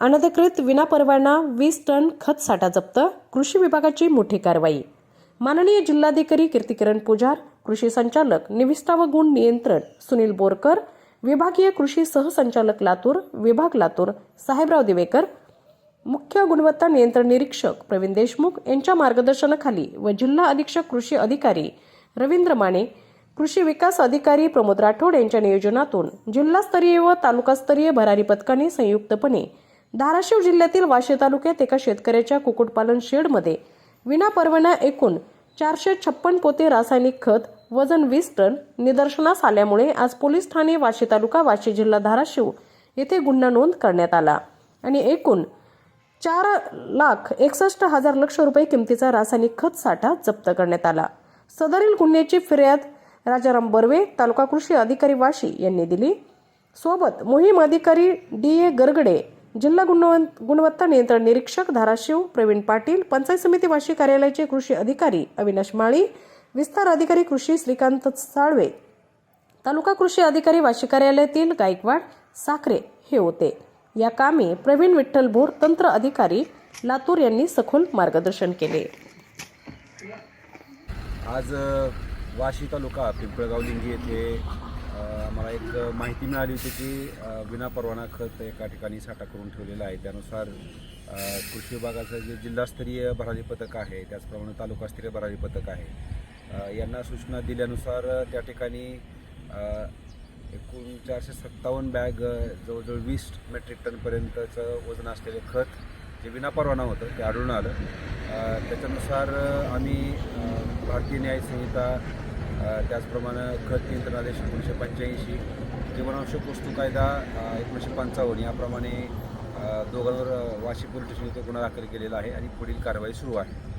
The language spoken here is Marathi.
अनधिकृत विनापरवाना वीस टन खत साठा जप्त कृषी विभागाची मोठी कारवाई. माननीय जिल्हाधिकारी कीर्तिकिरण पुजार कृषी संचालक निविष्ठा व गुण नियंत्रण सुनील बोरकर विभागीय कृषी सहसंचालक लातूर विभाग लातूर साहेबराव दिवेकर मुख्य गुणवत्ता नियंत्रण निरीक्षक प्रवीण देशमुख यांच्या मार्गदर्शनाखाली व जिल्हा अधीक्षक कृषी अधिकारी रवींद्र माने कृषी विकास अधिकारी प्रमोद राठोड यांच्या नियोजनातून जिल्हास्तरीय व तालुकास्तरीय भरारी पथकाने संयुक्तपणे धाराशिव जिल्ह्यातील वाशी तालुक्यात एका शेतकऱ्याच्या कुक्कुटपालन शेडमध्ये विनापरवाना एकूण चारशे छप्पन पोते रासायनिक खत वजन वीस टन निदर्शनास आल्यामुळे आज पोलीस ठाणे वाशी तालुका वाशी जिल्हा धाराशिव येथे गुन्हा नोंद करण्यात आला. आणि एकूण चार लाख एकसष्ट हजार लक्ष रुपये किमतीचा रासायनिक खत साठा जप्त करण्यात आला. सदरील गुन्ह्याची फिर्याद राजाराम बर्वे तालुका कृषी अधिकारी वाशी यांनी दिली. सोबत मोहीम अधिकारी डी ए गरगडे जिल्हा गुणवंत गुणवत्ता नियंत्रण निरीक्षक धाराशिव प्रवीण पाटील पंचायत समिती वाशी कार्यालयाचे कृषी अधिकारी अविनाश माळी विस्तार अधिकारी कृषी श्रीकांत साळवे तालुका कृषी अधिकारी वाशी कार्यालयातील गायकवाड साखरे हे होते. या कामी प्रवीण विठ्ठल भोर तंत्र अधिकारी लातूर यांनी सखोल मार्गदर्शन केले. आज वाशी तालुका पिंपळगाव लिंगी येथे मला आम्हाला एक माहिती मिळाली होती की विना विनापरवाना खत एका ठिकाणी साठा करून ठेवलेला आहे. त्यानुसार कृषी विभागाचं जे जिल्हास्तरीय भरारी पथक आहे त्याचप्रमाणे तालुकास्तरीय भरारी पथक आहे. यांना सूचना दिल्यानुसार त्या ठिकाणी एकूण चारशे सत्तावन्न बॅग जवळजवळ वीस मेट्रिक टनपर्यंतचं वजन असलेले खत जे विनापरवाना होतं ते आढळून आलं. त्याच्यानुसार आम्ही भारतीय न्याय संहिता त्याचप्रमाणे खत नियंत्रण आदेश एकोणीसशे पंच्याऐंशी. जीवनावश्यक वस्तू कायदा एकोणीसशे पंचावन्न. याप्रमाणे दोघांवर अ, वाशी पोलीस स्टेशन येथे गुन्हा दाखल केलेला आहे आणि पुढील कारवाई सुरू आहे.